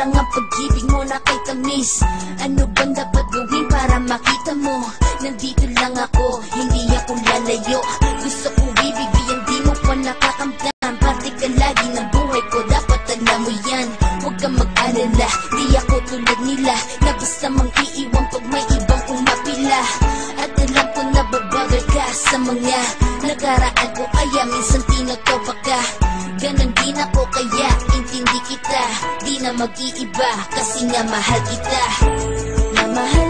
lang ang pag-ibig mo na kay tamis. Ano bang dapat gawin para makita mo? Nandito lang ako, hindi ako lalayo. Gusto ko bibigyan, di mo pa nakakamtan Parte ka lagi ng buhay ko, dapat alam mo yan. Huwag kang mag-alala, di ako tulad nila. Na basta mang iiwan pag may ibang umapila. At alam ko na babagay ka sa mga Nakaraan ko kaya minsan tinotopa ka. Ganon din ako kaya intindi kita. Di na mag-iiba kasi nga mahal kita. Mamahalin kita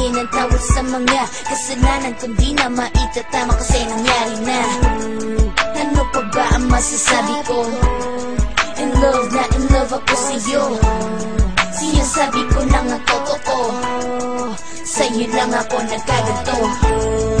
tawad sa mga kasalanan Kung di na maitatama kasi nangyari na. Ano pa ba ang masasabi ko? In love na in love ako sa'yo. Sinasabi ko lang ang totoo. Sa'yo lang ako nagkaganto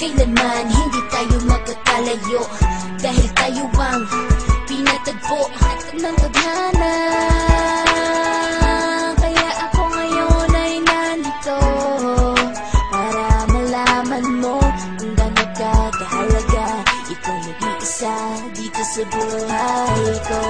Kailanman hindi tayo magkakalayo Dahil tayo ang pinatagpo ng tadhana Kaya ako ngayon ay nandito Para malaman mo kung gano'n ka kahalaga. Ikaw nag-iisa dito sa buhay ko